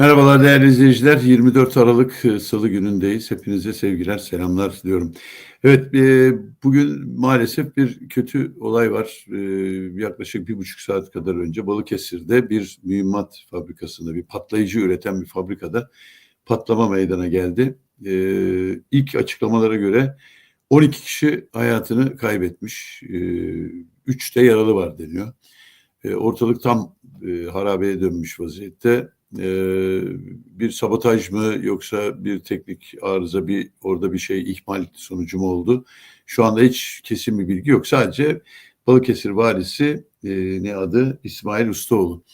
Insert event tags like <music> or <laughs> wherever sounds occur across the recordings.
Merhabalar değerli izleyiciler. 24 Aralık e, Salı günündeyiz. Hepinize sevgiler, selamlar diliyorum. Evet, e, bugün maalesef bir kötü olay var. E, yaklaşık bir buçuk saat kadar önce Balıkesir'de bir mühimmat fabrikasında, bir patlayıcı üreten bir fabrikada patlama meydana geldi. İlk açıklamalara göre 12 kişi hayatını kaybetmiş, 3 de yaralı var deniyor. Ortalık tam harabeye dönmüş vaziyette ee, bir sabotaj mı yoksa bir teknik arıza bir orada bir şey ihmal sonucu mu oldu? Şu anda hiç kesin bir bilgi yok. Sadece Balıkesir valisi e, ne adı İsmail Ustaoğlu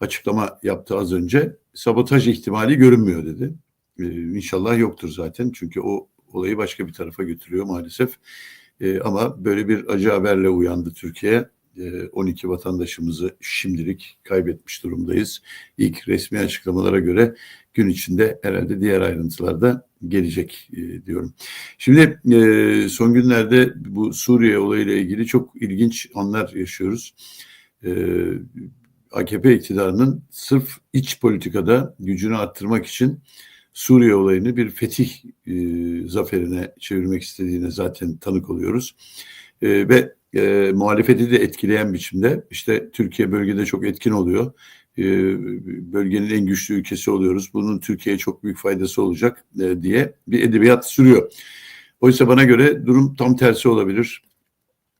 açıklama yaptı az önce. Sabotaj ihtimali görünmüyor dedi. E, inşallah yoktur zaten çünkü o olayı başka bir tarafa götürüyor maalesef. E, ama böyle bir acı haberle uyandı Türkiye. 12 e, vatandaşımızı şimdilik kaybetmiş durumdayız. İlk resmi açıklamalara göre gün içinde herhalde diğer ayrıntılar da gelecek e, diyorum. Şimdi e, son günlerde bu Suriye olayıyla ilgili çok ilginç anlar yaşıyoruz. AKP iktidarının sırf iç politikada gücünü arttırmak için Suriye olayını bir fetih zaferine çevirmek istediğine zaten tanık oluyoruz. ve e, muhalefeti de etkileyen biçimde işte Türkiye bölgede çok etkin oluyor. E, bölgenin en güçlü ülkesi oluyoruz. Bunun Türkiye'ye çok büyük faydası olacak e, diye bir edebiyat sürüyor. Oysa bana göre durum tam tersi olabilir.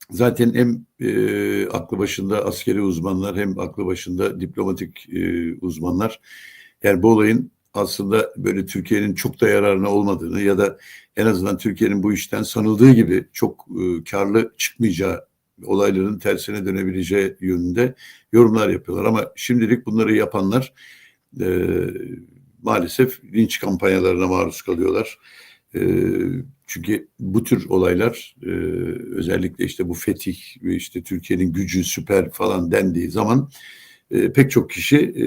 Zaten hem e, aklı başında askeri uzmanlar hem aklı başında diplomatik e, uzmanlar yani bu olayın aslında böyle Türkiye'nin çok da yararına olmadığını ya da en azından Türkiye'nin bu işten sanıldığı gibi çok e, karlı çıkmayacağı olayların tersine dönebileceği yönünde yorumlar yapıyorlar. Ama şimdilik bunları yapanlar e, maalesef linç kampanyalarına maruz kalıyorlar. E, çünkü bu tür olaylar e, özellikle işte bu fetih ve işte Türkiye'nin gücü süper falan dendiği zaman e, pek çok kişi e,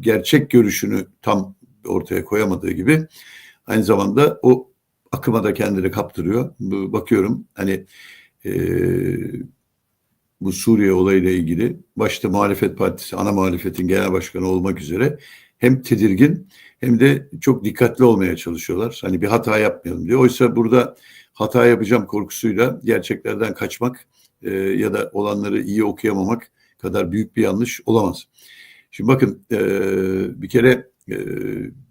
gerçek görüşünü tam ortaya koyamadığı gibi aynı zamanda o akıma da kendini kaptırıyor. Bakıyorum hani e, bu Suriye olayıyla ilgili başta muhalefet partisi ana muhalefetin genel başkanı olmak üzere hem tedirgin hem de çok dikkatli olmaya çalışıyorlar. Hani bir hata yapmayalım diyor. Oysa burada hata yapacağım korkusuyla gerçeklerden kaçmak e, ya da olanları iyi okuyamamak kadar büyük bir yanlış olamaz. Şimdi bakın e, bir kere e,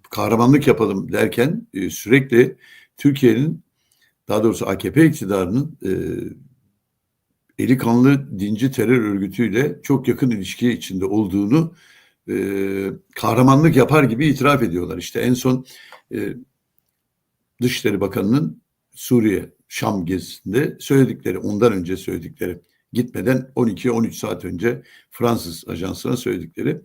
kahramanlık yapalım derken e, sürekli Türkiye'nin daha doğrusu AKP iktidarının e, eli kanlı dinci terör örgütüyle çok yakın ilişki içinde olduğunu e, kahramanlık yapar gibi itiraf ediyorlar. İşte en son e, Dışişleri Bakanı'nın Suriye Şam gezisinde söyledikleri, ondan önce söyledikleri, gitmeden 12-13 saat önce Fransız ajansına söyledikleri.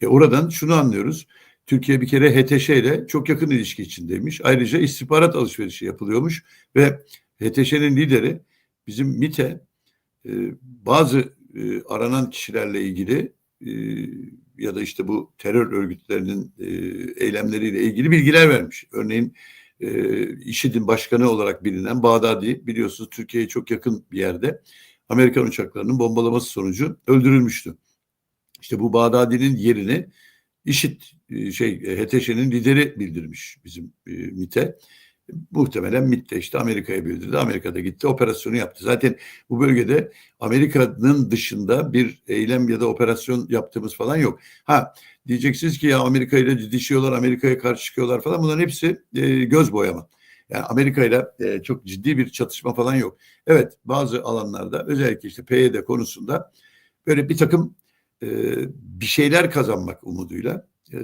E oradan şunu anlıyoruz. Türkiye bir kere HTŞ ile çok yakın ilişki içindeymiş. Ayrıca istihbarat alışverişi yapılıyormuş ve HTŞ'nin lideri bizim MIT'e e, bazı e, aranan kişilerle ilgili e, ya da işte bu terör örgütlerinin e, eylemleriyle ilgili bilgiler vermiş. Örneğin e, IŞİD'in başkanı olarak bilinen Bağdadi biliyorsunuz Türkiye'ye çok yakın bir yerde Amerikan uçaklarının bombalaması sonucu öldürülmüştü. İşte bu Bağdadi'nin yerini IŞİD e, şey e, HTŞ'nin lideri bildirmiş bizim e, MİT'e. Muhtemelen MİT de işte Amerika'ya bildirdi. Amerika'da gitti operasyonu yaptı. Zaten bu bölgede Amerika'nın dışında bir eylem ya da operasyon yaptığımız falan yok. Ha diyeceksiniz ki ya Amerika ile didişiyorlar, Amerika'ya karşı çıkıyorlar falan. Bunların hepsi e, göz boyama. Yani Amerika ile çok ciddi bir çatışma falan yok. Evet bazı alanlarda özellikle işte PYD konusunda böyle bir takım e, bir şeyler kazanmak umuduyla e,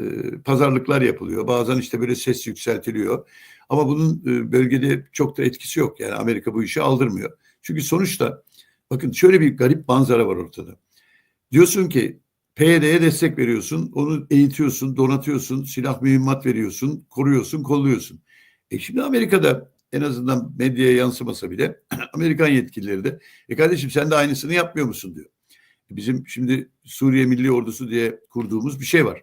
pazarlıklar yapılıyor. Bazen işte böyle ses yükseltiliyor. Ama bunun e, bölgede çok da etkisi yok. Yani Amerika bu işi aldırmıyor. Çünkü sonuçta bakın şöyle bir garip manzara var ortada. Diyorsun ki PYD'ye destek veriyorsun, onu eğitiyorsun, donatıyorsun, silah mühimmat veriyorsun, koruyorsun, kolluyorsun. E şimdi Amerika'da en azından medyaya yansımasa bile <clears throat> Amerikan yetkilileri de e kardeşim sen de aynısını yapmıyor musun diyor. Bizim şimdi Suriye Milli Ordusu diye kurduğumuz bir şey var.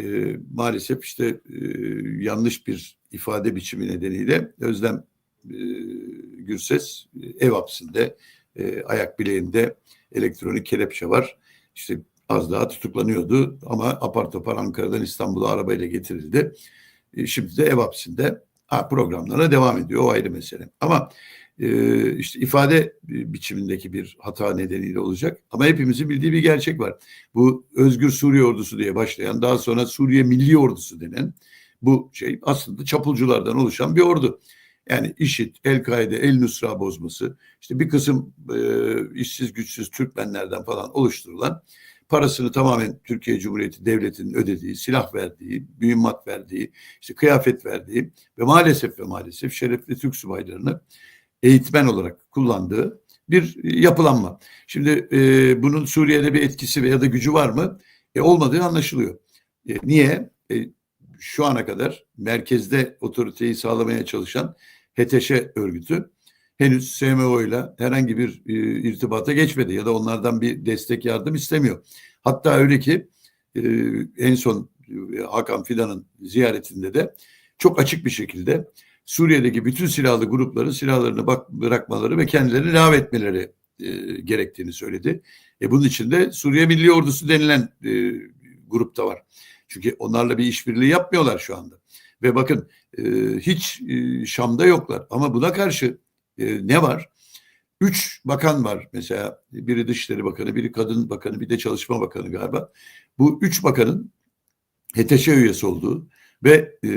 E, maalesef işte e, yanlış bir ifade biçimi nedeniyle Özlem e, Gürses e, ev hapsinde e, ayak bileğinde elektronik kelepçe var. İşte az daha tutuklanıyordu ama apar topar Ankara'dan İstanbul'a arabayla getirildi. E, şimdi de ev hapsinde programlara devam ediyor. O ayrı mesele. Ama e, işte ifade biçimindeki bir hata nedeniyle olacak. Ama hepimizin bildiği bir gerçek var. Bu Özgür Suriye Ordusu diye başlayan daha sonra Suriye Milli Ordusu denen bu şey aslında çapulculardan oluşan bir ordu. Yani IŞİD, El-Kaide, El-Nusra bozması, işte bir kısım e, işsiz güçsüz Türkmenlerden falan oluşturulan parasını tamamen Türkiye Cumhuriyeti Devleti'nin ödediği, silah verdiği, mühimmat verdiği, işte kıyafet verdiği ve maalesef ve maalesef şerefli Türk subaylarını eğitmen olarak kullandığı bir yapılanma. Şimdi e, bunun Suriye'de bir etkisi veya da gücü var mı? E, olmadığı anlaşılıyor. E, niye? E, şu ana kadar merkezde otoriteyi sağlamaya çalışan HTŞ örgütü henüz SMO ile herhangi bir e, irtibata geçmedi ya da onlardan bir destek yardım istemiyor. Hatta öyle ki e, en son e, Hakan Fidan'ın ziyaretinde de çok açık bir şekilde Suriye'deki bütün silahlı grupların silahlarını bak, bırakmaları ve kendilerini lav etmeleri e, gerektiğini söyledi. E, bunun içinde Suriye Milli Ordusu denilen e, grupta var. Çünkü onlarla bir işbirliği yapmıyorlar şu anda. Ve bakın e, hiç e, Şam'da yoklar. Ama buna karşı e, ne var? Üç bakan var mesela. Biri Dışişleri Bakanı, biri Kadın Bakanı, bir de Çalışma Bakanı galiba. Bu üç bakanın HTŞ üyesi olduğu ve e,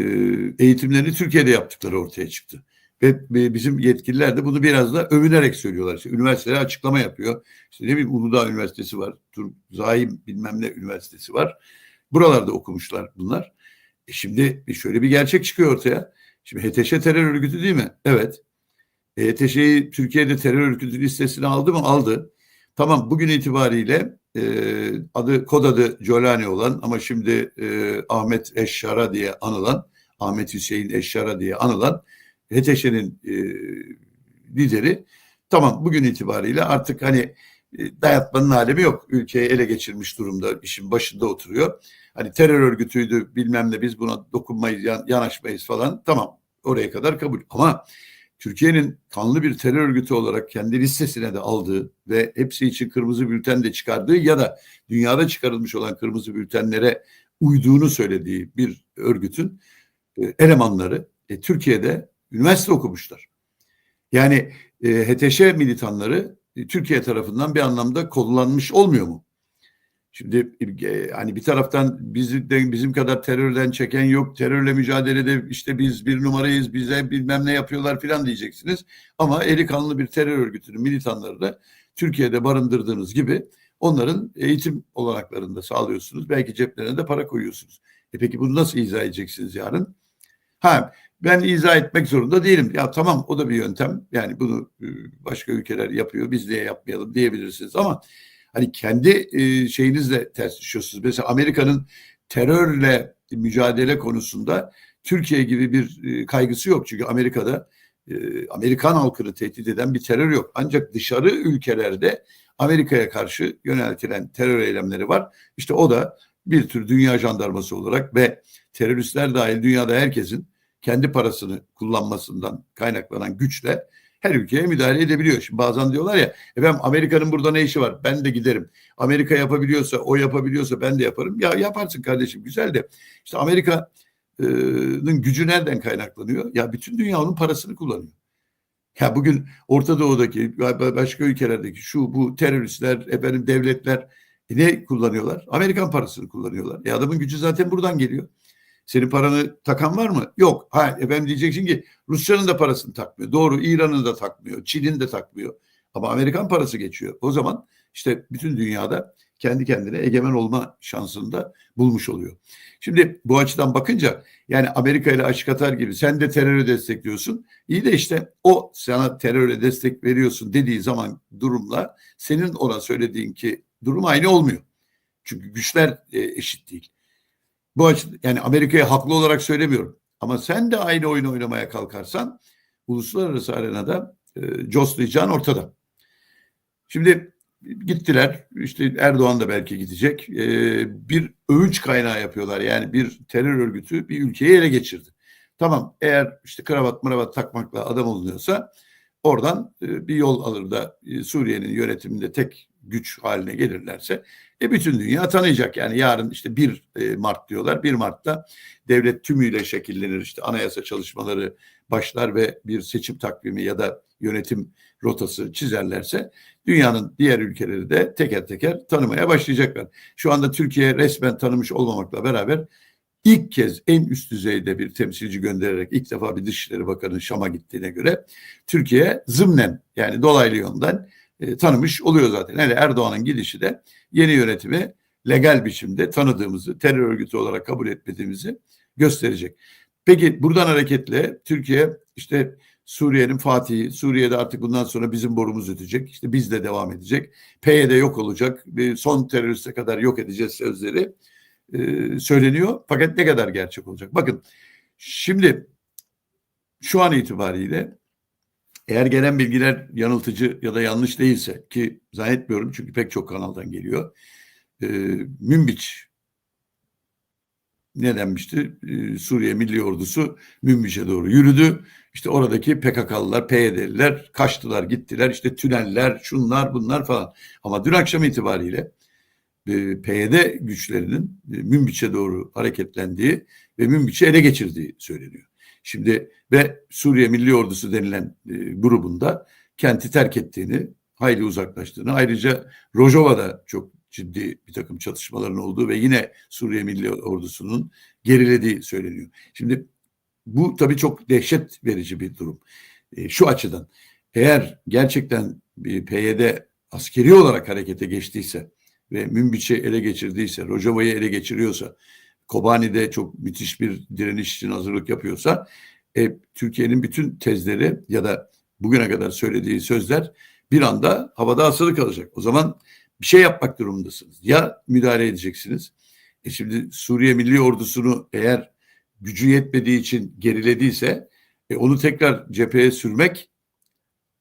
eğitimlerini Türkiye'de yaptıkları ortaya çıktı. Ve bizim yetkililer de bunu biraz da övünerek söylüyorlar. İşte üniversiteler açıklama yapıyor. İşte ne bileyim Uludağ Üniversitesi var, Tur Zahim bilmem ne üniversitesi var. Buralarda okumuşlar bunlar. E şimdi şöyle bir gerçek çıkıyor ortaya. Şimdi HTŞ terör örgütü değil mi? Evet. E, HTŞ'yi Türkiye'de terör örgütü listesine aldı mı? Aldı. Tamam bugün itibariyle e, adı kod adı Jolani olan ama şimdi e, Ahmet Eşşara diye anılan Ahmet Hüseyin Eşşara diye anılan HTŞ'nin e, lideri tamam bugün itibariyle artık hani e, dayatmanın alemi yok. Ülkeyi ele geçirmiş durumda işin başında oturuyor. Hani terör örgütüydü bilmem ne biz buna dokunmayız yan, yanaşmayız falan tamam oraya kadar kabul. Ama Türkiye'nin kanlı bir terör örgütü olarak kendi listesine de aldığı ve hepsi için kırmızı bülten de çıkardığı ya da dünyada çıkarılmış olan kırmızı bültenlere uyduğunu söylediği bir örgütün e, elemanları e, Türkiye'de üniversite okumuşlar. Yani e, HTŞ militanları e, Türkiye tarafından bir anlamda kullanmış olmuyor mu? Şimdi e, hani bir taraftan bizi de bizim kadar terörden çeken yok. Terörle mücadelede işte biz bir numarayız. Bize bilmem ne yapıyorlar filan diyeceksiniz. Ama eli kanlı bir terör örgütünün militanları da Türkiye'de barındırdığınız gibi onların eğitim olanaklarını da sağlıyorsunuz. Belki ceplerine de para koyuyorsunuz. E peki bunu nasıl izah edeceksiniz yarın? Ha ben izah etmek zorunda değilim. Ya tamam o da bir yöntem. Yani bunu e, başka ülkeler yapıyor. Biz niye yapmayalım diyebilirsiniz ama hani kendi e, şeyinizle ters düşüyorsunuz. Mesela Amerika'nın terörle mücadele konusunda Türkiye gibi bir e, kaygısı yok. Çünkü Amerika'da e, Amerikan halkını tehdit eden bir terör yok. Ancak dışarı ülkelerde Amerika'ya karşı yöneltilen terör eylemleri var. İşte o da bir tür dünya jandarması olarak ve teröristler dahil dünyada herkesin kendi parasını kullanmasından kaynaklanan güçle her ülkeye müdahale edebiliyor. Şimdi bazen diyorlar ya efendim Amerika'nın burada ne işi var? Ben de giderim. Amerika yapabiliyorsa, o yapabiliyorsa ben de yaparım. Ya yaparsın kardeşim güzel de. İşte Amerika'nın gücü nereden kaynaklanıyor? Ya bütün dünya onun parasını kullanıyor. Ya bugün Orta Doğu'daki başka ülkelerdeki şu bu teröristler, efendim devletler ne kullanıyorlar? Amerikan parasını kullanıyorlar. Ya adamın gücü zaten buradan geliyor. Senin paranı takan var mı? Yok. Ha, efendim diyeceksin ki Rusya'nın da parasını takmıyor. Doğru İran'ın da takmıyor. Çin'in de takmıyor. Ama Amerikan parası geçiyor. O zaman işte bütün dünyada kendi kendine egemen olma şansını da bulmuş oluyor. Şimdi bu açıdan bakınca yani Amerika ile açık atar gibi sen de terörü destekliyorsun. İyi de işte o sana teröre destek veriyorsun dediği zaman durumla senin ona söylediğin ki durum aynı olmuyor. Çünkü güçler e, eşit değil. Bu yani Amerika'ya haklı olarak söylemiyorum. Ama sen de aynı oyunu oynamaya kalkarsan uluslararası arenada e, coslayacağın ortada. Şimdi gittiler işte Erdoğan da belki gidecek e, bir övünç kaynağı yapıyorlar yani bir terör örgütü bir ülkeyi ele geçirdi. Tamam eğer işte kravat maravat takmakla adam olunuyorsa oradan e, bir yol alır da e, Suriye'nin yönetiminde tek güç haline gelirlerse e bütün dünya tanıyacak. Yani yarın işte 1 e, Mart diyorlar. 1 Mart'ta devlet tümüyle şekillenir. İşte anayasa çalışmaları başlar ve bir seçim takvimi ya da yönetim rotası çizerlerse dünyanın diğer ülkeleri de teker teker tanımaya başlayacaklar. Şu anda Türkiye resmen tanımış olmamakla beraber ilk kez en üst düzeyde bir temsilci göndererek ilk defa bir Dışişleri Bakanı Şam'a gittiğine göre Türkiye zımnen yani dolaylı yönden e, tanımış oluyor zaten. Hele Erdoğan'ın gidişi de yeni yönetimi legal biçimde tanıdığımızı, terör örgütü olarak kabul etmediğimizi gösterecek. Peki buradan hareketle Türkiye işte Suriye'nin Fatih'i, Suriye'de artık bundan sonra bizim borumuz ötecek. İşte biz de devam edecek. PYD yok olacak. Son teröriste kadar yok edeceğiz sözleri e, söyleniyor. Fakat ne kadar gerçek olacak? Bakın şimdi şu an itibariyle eğer gelen bilgiler yanıltıcı ya da yanlış değilse ki zannetmiyorum çünkü pek çok kanaldan geliyor. E, Münbiç ne denmişti? E, Suriye Milli Ordusu Münbiç'e doğru yürüdü. İşte oradaki PKK'lılar, PYD'liler kaçtılar, gittiler. İşte tüneller, şunlar, bunlar falan. Ama dün akşam itibariyle e, PYD güçlerinin e, Münbiç'e doğru hareketlendiği ve Münbiç'i ele geçirdiği söyleniyor. Şimdi ve Suriye Milli Ordusu denilen e, grubunda kenti terk ettiğini, hayli uzaklaştığını, ayrıca Rojava'da çok ciddi bir takım çatışmaların olduğu ve yine Suriye Milli Ordusu'nun gerilediği söyleniyor. Şimdi bu tabii çok dehşet verici bir durum. E, şu açıdan eğer gerçekten bir PYD askeri olarak harekete geçtiyse ve Münbiç'i ele geçirdiyse, Rojava'yı ele geçiriyorsa, Kobani'de çok müthiş bir direniş için hazırlık yapıyorsa e, Türkiye'nin bütün tezleri ya da bugüne kadar söylediği sözler bir anda havada asılı kalacak. O zaman bir şey yapmak durumundasınız. Ya müdahale edeceksiniz. E şimdi Suriye Milli Ordusu'nu eğer gücü yetmediği için gerilediyse e, onu tekrar cepheye sürmek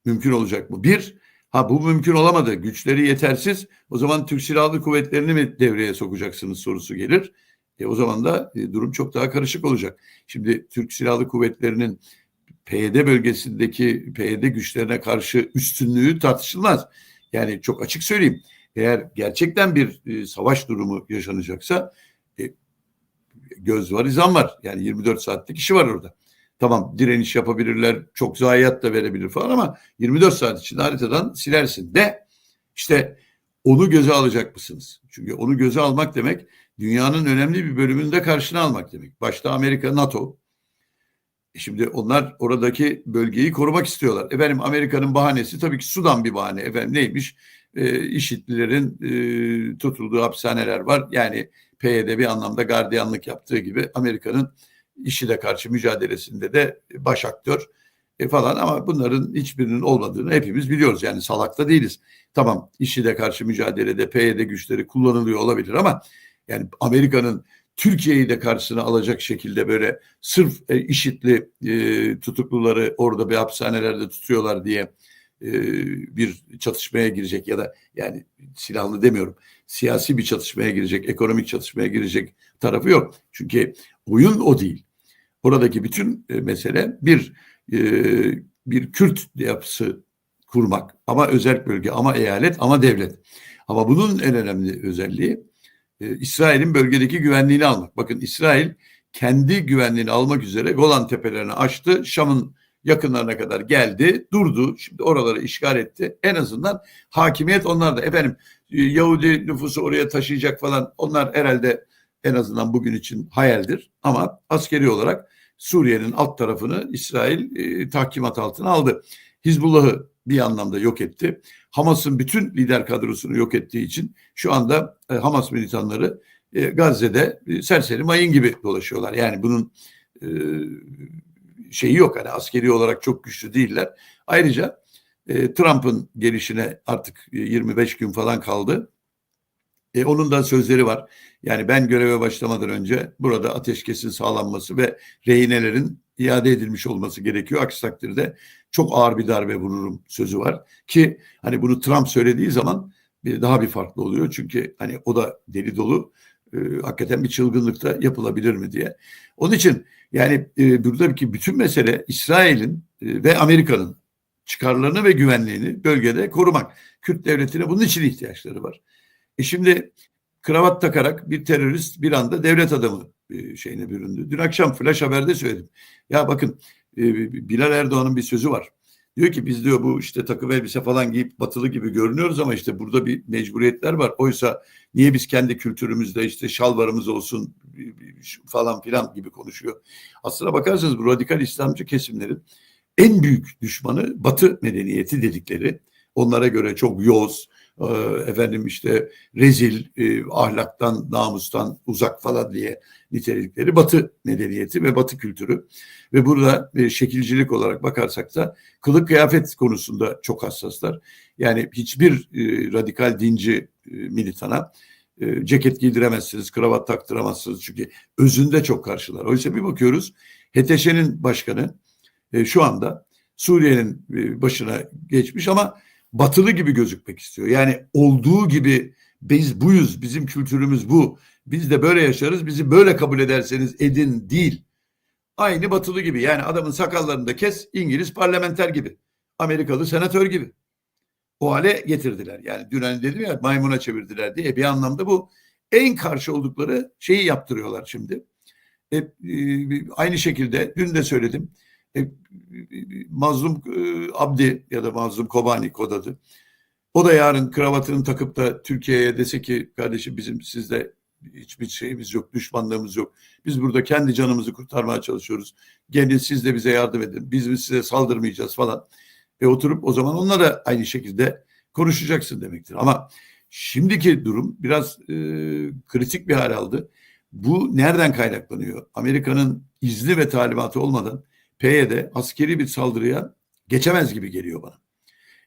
mümkün olacak mı? Bir, ha bu mümkün olamadı. Güçleri yetersiz. O zaman Türk Silahlı Kuvvetleri'ni mi devreye sokacaksınız sorusu gelir. E, o zaman da e, durum çok daha karışık olacak. Şimdi Türk Silahlı Kuvvetleri'nin PYD bölgesindeki PYD güçlerine karşı üstünlüğü tartışılmaz. Yani çok açık söyleyeyim. Eğer gerçekten bir e, savaş durumu yaşanacaksa e, göz var, izan var. Yani 24 saatlik işi var orada. Tamam direniş yapabilirler, çok zayiat da verebilir falan ama 24 saat içinde haritadan silersin de işte onu göze alacak mısınız? Çünkü onu göze almak demek dünyanın önemli bir bölümünü de karşına almak demek. Başta Amerika, NATO. E şimdi onlar oradaki bölgeyi korumak istiyorlar. Efendim Amerika'nın bahanesi tabii ki Sudan bir bahane. Efendim neymiş? E, IŞİD'lilerin e, tutulduğu hapishaneler var. Yani PYD bir anlamda gardiyanlık yaptığı gibi Amerika'nın IŞİD'e karşı mücadelesinde de baş aktör e, falan ama bunların hiçbirinin olmadığını hepimiz biliyoruz. Yani salakta değiliz. Tamam IŞİD'e karşı mücadelede PYD güçleri kullanılıyor olabilir ama yani Amerika'nın Türkiye'yi de karşısına alacak şekilde böyle sırf e, IŞİD'li e, tutukluları orada bir hapishanelerde tutuyorlar diye e, bir çatışmaya girecek ya da yani silahlı demiyorum siyasi bir çatışmaya girecek, ekonomik çatışmaya girecek tarafı yok. Çünkü oyun o değil. Oradaki bütün e, mesele bir e, bir Kürt yapısı kurmak ama özel bölge ama eyalet ama devlet. Ama bunun en önemli özelliği e, İsrail'in bölgedeki güvenliğini almak. Bakın İsrail kendi güvenliğini almak üzere Golan tepelerini açtı. Şam'ın yakınlarına kadar geldi, durdu. Şimdi oraları işgal etti. En azından hakimiyet onlarda. Efendim e, Yahudi nüfusu oraya taşıyacak falan onlar herhalde en azından bugün için hayaldir. Ama askeri olarak Suriye'nin alt tarafını İsrail e, tahkimat altına aldı. Hizbullah'ı bir anlamda yok etti. Hamas'ın bütün lider kadrosunu yok ettiği için şu anda e, Hamas militanları e, Gazze'de e, serseri mayın gibi dolaşıyorlar. Yani bunun e, şeyi yok. Hani askeri olarak çok güçlü değiller. Ayrıca e, Trump'ın gelişine artık 25 gün falan kaldı. E, onun da sözleri var. Yani ben göreve başlamadan önce burada ateşkesin sağlanması ve rehinelerin iade edilmiş olması gerekiyor. Aksi takdirde çok ağır bir darbe vururum sözü var. Ki hani bunu Trump söylediği zaman bir, daha bir farklı oluyor. Çünkü hani o da deli dolu e, hakikaten bir çılgınlıkta yapılabilir mi diye. Onun için yani e, buradaki bütün mesele İsrail'in e, ve Amerika'nın çıkarlarını ve güvenliğini bölgede korumak. Kürt devletine bunun için ihtiyaçları var. E şimdi kravat takarak bir terörist bir anda devlet adamı e, şeyine büründü. Dün akşam flash haberde söyledim. Ya bakın e, Bilal Erdoğan'ın bir sözü var. Diyor ki biz diyor bu işte takım elbise falan giyip batılı gibi görünüyoruz ama işte burada bir mecburiyetler var. Oysa niye biz kendi kültürümüzde işte şalvarımız olsun falan filan gibi konuşuyor. Aslına bakarsanız bu radikal İslamcı kesimlerin en büyük düşmanı Batı medeniyeti dedikleri. Onlara göre çok yoz, efendim işte rezil, e, ahlaktan, namustan uzak falan diye nitelikleri Batı medeniyeti ve Batı kültürü. Ve burada e, şekilcilik olarak bakarsak da kılık kıyafet konusunda çok hassaslar. Yani hiçbir radikal dinci militana ceket giydiremezsiniz, kravat taktıramazsınız çünkü özünde çok karşılar. Oysa bir bakıyoruz HTŞ'nin başkanı şu anda Suriye'nin başına geçmiş ama batılı gibi gözükmek istiyor. Yani olduğu gibi biz buyuz, bizim kültürümüz bu. Biz de böyle yaşarız, bizi böyle kabul ederseniz edin değil. Aynı batılı gibi yani adamın sakallarını da kes İngiliz parlamenter gibi. Amerikalı senatör gibi. O hale getirdiler. Yani dün hani dedim ya maymuna çevirdiler diye bir anlamda bu en karşı oldukları şeyi yaptırıyorlar şimdi. E, e, aynı şekilde dün de söyledim. E, Mazlum e, Abdi ya da Mazlum Kobani kod adı. O da yarın kravatını takıp da Türkiye'ye dese ki kardeşim bizim sizde hiçbir şeyimiz yok, düşmanlığımız yok. Biz burada kendi canımızı kurtarmaya çalışıyoruz. Gelin siz de bize yardım edin. Biz size saldırmayacağız falan. Ve oturup o zaman onunla da aynı şekilde konuşacaksın demektir. Ama şimdiki durum biraz e, kritik bir hal aldı. Bu nereden kaynaklanıyor? Amerika'nın izni ve talimatı olmadan PYD askeri bir saldırıya geçemez gibi geliyor bana.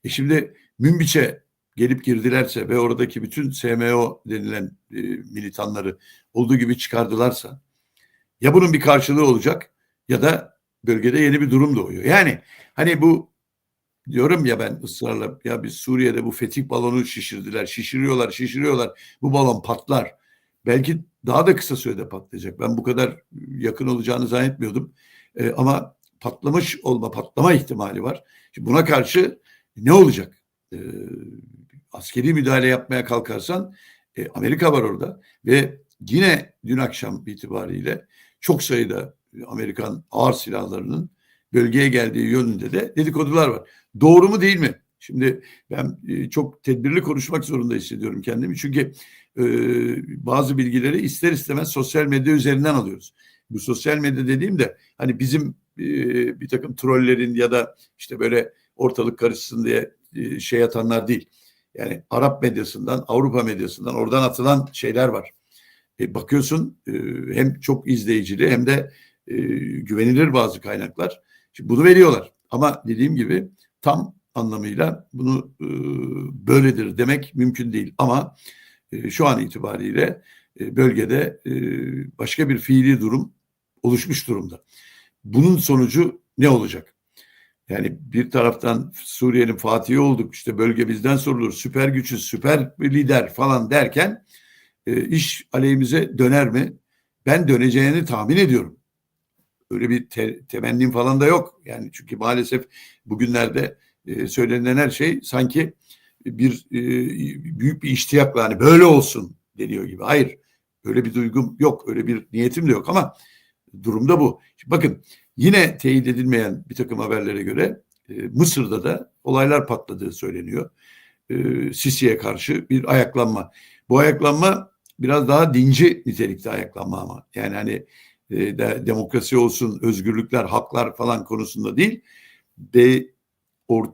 E şimdi Münbiç'e gelip girdilerse ve oradaki bütün SMO denilen e, militanları olduğu gibi çıkardılarsa ya bunun bir karşılığı olacak ya da bölgede yeni bir durum doğuyor. Yani hani bu diyorum ya ben ısrarla ya biz Suriye'de bu fetih balonu şişirdiler, şişiriyorlar, şişiriyorlar. Bu balon patlar. Belki daha da kısa sürede patlayacak. Ben bu kadar yakın olacağını zannetmiyordum. E, ama patlamış olma, patlama ihtimali var. Şimdi buna karşı ne olacak? E, askeri müdahale yapmaya kalkarsan e, Amerika var orada ve yine dün akşam itibariyle çok sayıda Amerikan ağır silahlarının bölgeye geldiği yönünde de dedikodular var. Doğru mu değil mi? Şimdi ben e, çok tedbirli konuşmak zorunda hissediyorum kendimi. Çünkü e, bazı bilgileri ister istemez sosyal medya üzerinden alıyoruz. Bu sosyal medya dediğim de hani bizim bir takım trollerin ya da işte böyle ortalık karışsın diye şey atanlar değil. Yani Arap medyasından, Avrupa medyasından oradan atılan şeyler var. E, bakıyorsun hem çok izleyicili hem de güvenilir bazı kaynaklar. Şimdi bunu veriyorlar. Ama dediğim gibi tam anlamıyla bunu böyledir demek mümkün değil. Ama şu an itibariyle bölgede başka bir fiili durum oluşmuş durumda. Bunun sonucu ne olacak? Yani bir taraftan Suriye'nin fatihi olduk işte bölge bizden sorulur süper güçüz süper lider falan derken e, iş aleyhimize döner mi? Ben döneceğini tahmin ediyorum. Öyle bir te, temennim falan da yok. Yani çünkü maalesef bugünlerde e, söylenen her şey sanki bir e, büyük bir iştiyakla hani böyle olsun deniyor gibi. Hayır öyle bir duygum yok öyle bir niyetim de yok ama durumda bu. Şimdi bakın yine teyit edilmeyen bir takım haberlere göre e, Mısır'da da olaylar patladığı söyleniyor. E, Sisi'ye karşı bir ayaklanma. Bu ayaklanma biraz daha dinci nitelikte ayaklanma ama. Yani hani e, de, demokrasi olsun, özgürlükler, haklar falan konusunda değil. Ve or,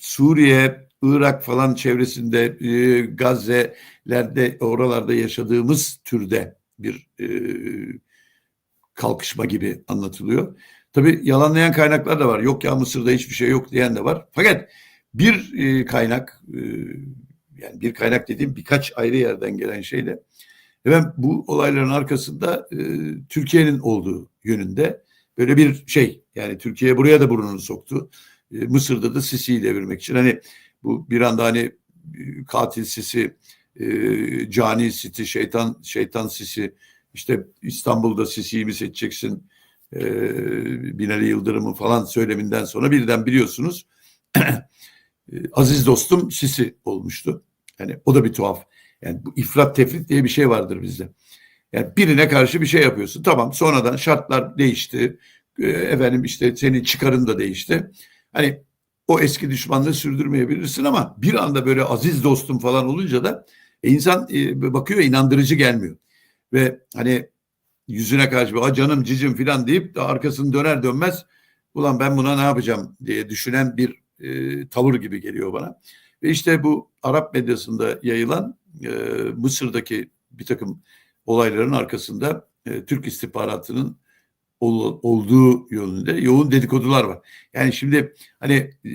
Suriye, Irak falan çevresinde e, Gazze'lerde oralarda yaşadığımız türde bir e, kalkışma gibi anlatılıyor. Tabi yalanlayan kaynaklar da var. Yok ya Mısır'da hiçbir şey yok diyen de var. Fakat bir e, kaynak e, yani bir kaynak dediğim birkaç ayrı yerden gelen şeyle ben bu olayların arkasında e, Türkiye'nin olduğu yönünde böyle bir şey yani Türkiye buraya da burnunu soktu. E, Mısır'da da Sisi'yi devirmek için hani bu bir anda hani e, katil Sisi, e, cani Sisi, şeytan şeytan Sisi işte İstanbul'da Sisi'yi mi seçeceksin? e, Binali Yıldırım'ın falan söyleminden sonra birden biliyorsunuz <clears throat> e, aziz dostum Sisi olmuştu. Yani o da bir tuhaf. Yani bu ifrat tefrit diye bir şey vardır bizde. Yani birine karşı bir şey yapıyorsun. Tamam sonradan şartlar değişti. E, efendim işte senin çıkarın da değişti. Hani o eski düşmanlığı sürdürmeyebilirsin ama bir anda böyle aziz dostum falan olunca da e, insan e, bakıyor inandırıcı gelmiyor. Ve hani yüzüne karşı a canım cicim filan deyip de arkasını döner dönmez ulan ben buna ne yapacağım diye düşünen bir e, tavır gibi geliyor bana. Ve işte bu Arap medyasında yayılan e, Mısır'daki bir takım olayların arkasında e, Türk istihbaratının ol, olduğu yönünde yoğun dedikodular var. Yani şimdi hani e,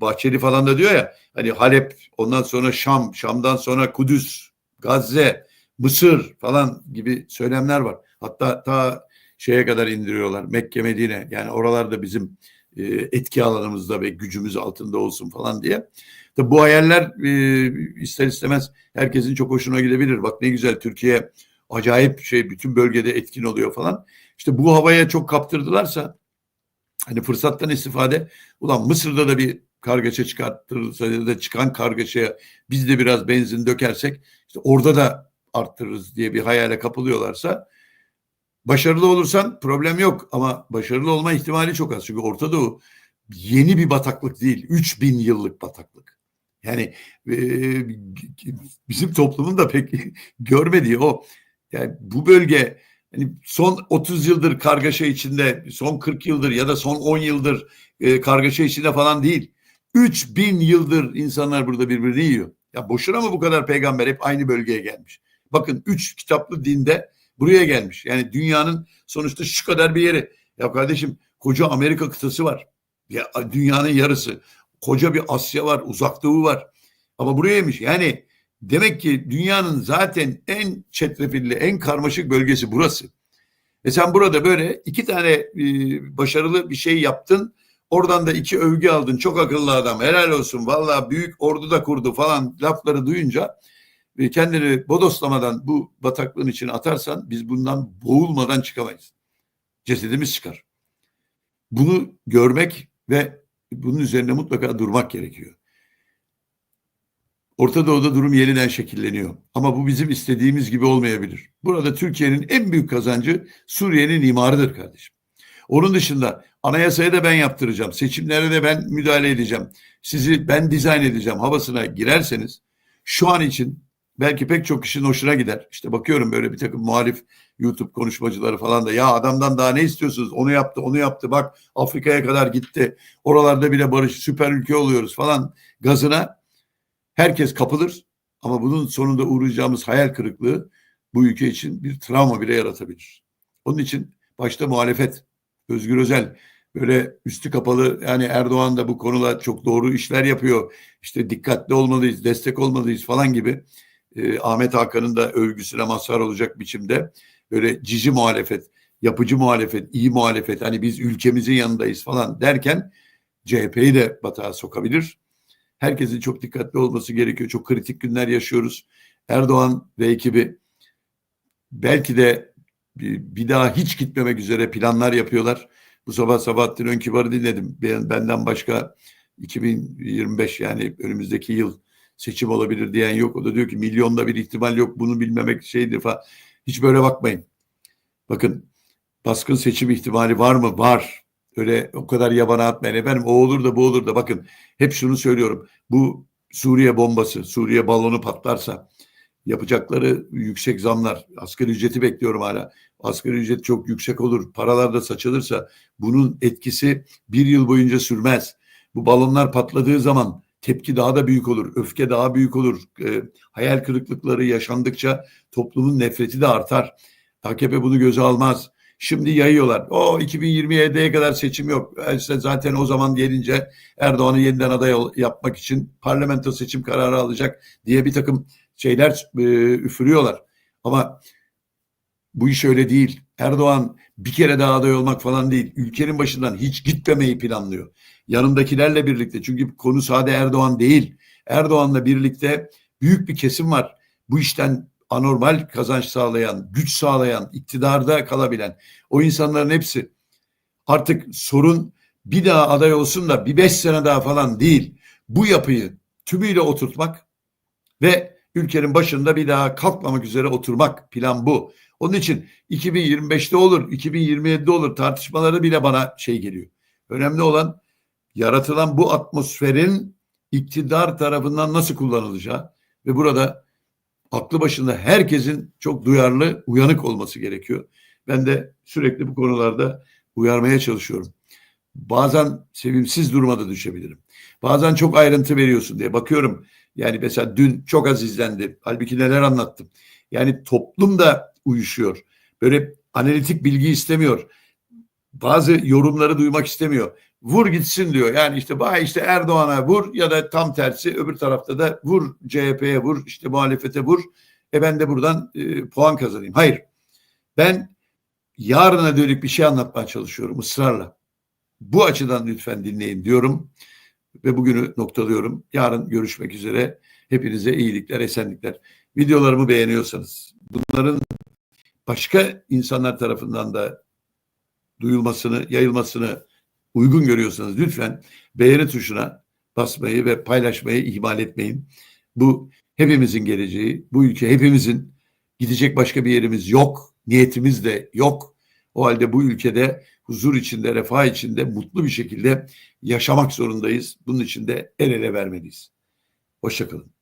Bahçeli falan da diyor ya hani Halep ondan sonra Şam, Şam'dan sonra Kudüs, Gazze, Mısır falan gibi söylemler var. Hatta ta şeye kadar indiriyorlar Mekke, Medine yani oralarda bizim e, etki alanımızda ve gücümüz altında olsun falan diye. Tabi bu hayaller e, ister istemez herkesin çok hoşuna gidebilir. Bak ne güzel Türkiye acayip şey bütün bölgede etkin oluyor falan. İşte bu havaya çok kaptırdılarsa hani fırsattan istifade ulan Mısır'da da bir kargaşa çıkartırırsa ya da çıkan kargaşaya biz de biraz benzin dökersek işte orada da arttırırız diye bir hayale kapılıyorlarsa başarılı olursan problem yok ama başarılı olma ihtimali çok az. Çünkü Orta Doğu yeni bir bataklık değil. 3000 yıllık bataklık. Yani e, bizim toplumun da pek <laughs> görmediği o yani bu bölge hani son 30 yıldır kargaşa içinde, son 40 yıldır ya da son 10 yıldır e, kargaşa içinde falan değil. 3000 yıldır insanlar burada birbirini yiyor. Ya boşuna mı bu kadar peygamber hep aynı bölgeye gelmiş? Bakın üç kitaplı dinde buraya gelmiş. Yani dünyanın sonuçta şu kadar bir yeri. Ya kardeşim koca Amerika kıtası var. Ya dünyanın yarısı. Koca bir Asya var, uzak doğu var. Ama burayaymış. Yani demek ki dünyanın zaten en çetrefilli, en karmaşık bölgesi burası. E sen burada böyle iki tane e, başarılı bir şey yaptın. Oradan da iki övgü aldın. Çok akıllı adam. Helal olsun. Vallahi büyük ordu da kurdu falan lafları duyunca ve kendini bodoslamadan bu bataklığın içine atarsan biz bundan boğulmadan çıkamayız. Cesedimiz çıkar. Bunu görmek ve bunun üzerine mutlaka durmak gerekiyor. Orta Doğu'da durum yeniden şekilleniyor. Ama bu bizim istediğimiz gibi olmayabilir. Burada Türkiye'nin en büyük kazancı Suriye'nin imarıdır kardeşim. Onun dışında anayasaya da ben yaptıracağım. Seçimlere de ben müdahale edeceğim. Sizi ben dizayn edeceğim havasına girerseniz şu an için belki pek çok kişinin hoşuna gider. İşte bakıyorum böyle bir takım muhalif YouTube konuşmacıları falan da ya adamdan daha ne istiyorsunuz? Onu yaptı, onu yaptı. Bak Afrika'ya kadar gitti. Oralarda bile barış süper ülke oluyoruz falan gazına herkes kapılır. Ama bunun sonunda uğrayacağımız hayal kırıklığı bu ülke için bir travma bile yaratabilir. Onun için başta muhalefet, Özgür Özel böyle üstü kapalı yani Erdoğan da bu konuda çok doğru işler yapıyor. İşte dikkatli olmalıyız, destek olmalıyız falan gibi e, Ahmet Hakan'ın da övgüsüne mazhar olacak biçimde böyle cici muhalefet, yapıcı muhalefet, iyi muhalefet hani biz ülkemizin yanındayız falan derken CHP'yi de batağa sokabilir. Herkesin çok dikkatli olması gerekiyor. Çok kritik günler yaşıyoruz. Erdoğan ve ekibi belki de bir daha hiç gitmemek üzere planlar yapıyorlar. Bu sabah Sabahattin Önkibar'ı dinledim. Ben, benden başka 2025 yani önümüzdeki yıl seçim olabilir diyen yok. O da diyor ki milyonda bir ihtimal yok bunu bilmemek şeydir falan. Hiç böyle bakmayın. Bakın baskın seçim ihtimali var mı? Var. Öyle o kadar yabana atmayın. Efendim o olur da bu olur da bakın hep şunu söylüyorum. Bu Suriye bombası, Suriye balonu patlarsa yapacakları yüksek zamlar. Asgari ücreti bekliyorum hala. Asgari ücret çok yüksek olur. Paralar da saçılırsa bunun etkisi bir yıl boyunca sürmez. Bu balonlar patladığı zaman tepki daha da büyük olur, öfke daha büyük olur. E, hayal kırıklıkları yaşandıkça toplumun nefreti de artar. AKP bunu göze almaz. Şimdi yayıyorlar. O 2027'ye kadar seçim yok. E, işte zaten o zaman gelince Erdoğan'ı yeniden aday yapmak için parlamento seçim kararı alacak diye bir takım şeyler e, üfürüyorlar. Ama bu iş öyle değil. Erdoğan bir kere daha aday olmak falan değil. Ülkenin başından hiç gitmemeyi planlıyor. Yanındakilerle birlikte çünkü konu sade Erdoğan değil. Erdoğan'la birlikte büyük bir kesim var. Bu işten anormal kazanç sağlayan, güç sağlayan, iktidarda kalabilen o insanların hepsi Artık sorun bir daha aday olsun da bir beş sene daha falan değil. Bu yapıyı tümüyle oturtmak ve ülkenin başında bir daha kalkmamak üzere oturmak plan bu. Onun için 2025'te olur, 2027'de olur tartışmaları bile bana şey geliyor. Önemli olan yaratılan bu atmosferin iktidar tarafından nasıl kullanılacağı ve burada aklı başında herkesin çok duyarlı, uyanık olması gerekiyor. Ben de sürekli bu konularda uyarmaya çalışıyorum. Bazen sevimsiz duruma da düşebilirim. Bazen çok ayrıntı veriyorsun diye bakıyorum. Yani mesela dün çok az izlendi. Halbuki neler anlattım. Yani toplum da uyuşuyor. Böyle analitik bilgi istemiyor. Bazı yorumları duymak istemiyor. Vur gitsin diyor. Yani işte vay işte Erdoğan'a vur ya da tam tersi öbür tarafta da vur CHP'ye vur işte muhalefete vur. E ben de buradan e, puan kazanayım. Hayır. Ben yarına dönük bir şey anlatmaya çalışıyorum ısrarla. Bu açıdan lütfen dinleyin diyorum ve bugünü noktalıyorum. Yarın görüşmek üzere. Hepinize iyilikler, esenlikler. Videolarımı beğeniyorsanız, bunların başka insanlar tarafından da duyulmasını, yayılmasını uygun görüyorsanız lütfen beğeni tuşuna basmayı ve paylaşmayı ihmal etmeyin. Bu hepimizin geleceği, bu ülke hepimizin gidecek başka bir yerimiz yok, niyetimiz de yok. O halde bu ülkede huzur içinde, refah içinde mutlu bir şekilde yaşamak zorundayız. Bunun için de el ele vermeliyiz. Hoşçakalın.